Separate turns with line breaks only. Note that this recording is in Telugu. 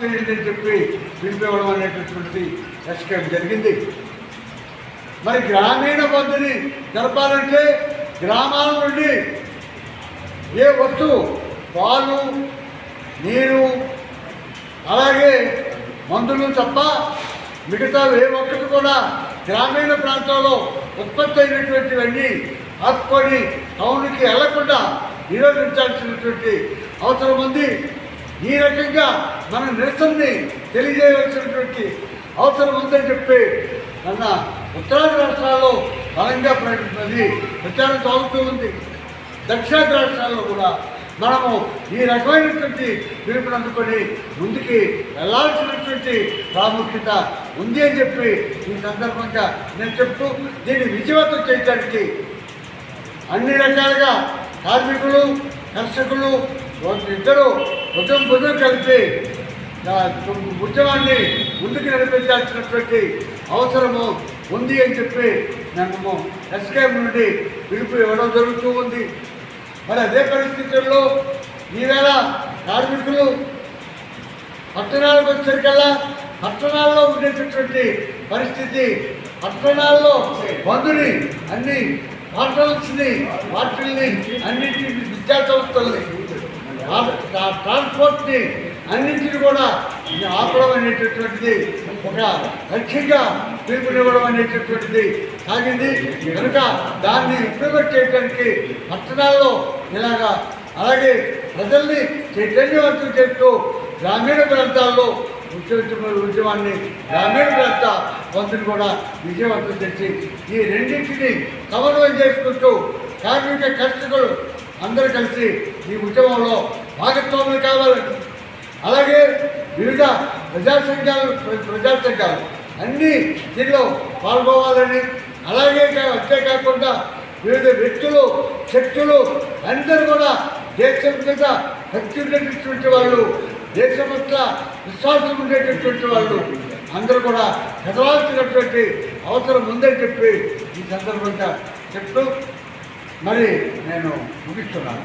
చేయండి అని చెప్పి పిలిపివ్వడం అనేటటువంటి ఎస్కేప్ జరిగింది. మరి గ్రామీణ బంధుని జరపాలంటే గ్రామాల నుండి ఏ వస్తువు పాలు నీరు అలాగే మందులు తప్ప మిగతా ఏ ఒక్కటి కూడా గ్రామీణ ప్రాంతాల్లో ఉత్పత్తి అయినటువంటివన్నీ ఆపుకొని టౌన్కి వెళ్ళకుండా నిరోధించాల్సినటువంటి అవసరం ఉంది. ఈ రకంగా మన నిరసనని తెలియజేయవలసినటువంటి అవసరం ఉందని చెప్పి మన ఉత్తరాది రాష్ట్రాల్లో బలంగా ప్రకటించినది ప్రచారం సాగుతూ ఉంది. దక్షిణాది రాష్ట్రాల్లో కూడా మనము ఈ రకమైనటువంటి పిలుపుని అందుకొని ముందుకి వెళ్ళాల్సినటువంటి ప్రాముఖ్యత ఉంది అని చెప్పి ఈ సందర్భంగా నేను చెప్తూ దీన్ని విజయవంతం చేయడానికి అన్ని రకాలుగా కార్మికులు కర్షకులు ఇద్దరు భుజం భుజం కలిపి ఉద్యమాన్ని ముందుకు నడిపించాల్సినటువంటి అవసరము ఉంది అని చెప్పి మేము ఎస్కేఎం నుండి పిలుపు ఇవ్వడం జరుగుతూ ఉంది. మరి అదే పరిస్థితుల్లో ఈవేళ కార్మికులు పట్టణాలకు వచ్చేసరికల్లా పట్టణాల్లో ఉండేటటువంటి పరిస్థితి పట్టణాల్లో బంధుని అన్ని హోటల్స్ని వాటిల్ని అన్నింటిని విద్యా సంస్థల్ని ట్రాన్స్పోర్ట్ని అన్నింటినీ కూడా ఆపడం అనేటటువంటిది ఒక లక్ష్యంగా పిలుపునివ్వడం అనేటటువంటిది సాగింది. కనుక దాన్ని ఇంప్లిమెంట్ చేయడానికి పట్టణాల్లో ఇలాగా అలాగే ప్రజల్ని చైతన్యవంతం చేస్తూ గ్రామీణ ప్రాంతాల్లో ఉద్యోగ ఉద్యమాన్ని గ్రామీణ ప్రాంత వంతుని కూడా విజయవంతం చేసి ఈ రెండింటిని సమన్వయం చేసుకుంటూ కార్మిక కర్షకులు అందరూ కలిసి ఈ ఉద్యమంలో భాగస్వాములు కావాలని అలాగే వివిధ ప్రజా సంఘాలు ప్ర- ప్రజా సంఘాలు అన్ని దీనిలో పాల్గొవాలని అలాగే అంతేకాకుండా వివిధ వ్యక్తులు శక్తులు అందరూ కూడా దేశం మీద భక్తి ఉండేటటువంటి వాళ్ళు దేశం పట్ల విశ్వాసం ఉండేటటువంటి వాళ్ళు అందరూ కూడా చదవాల్సినటువంటి అవసరం ఉందని చెప్పి ఈ సందర్భంగా చెప్తూ మరి నేను ముగిస్తున్నాను.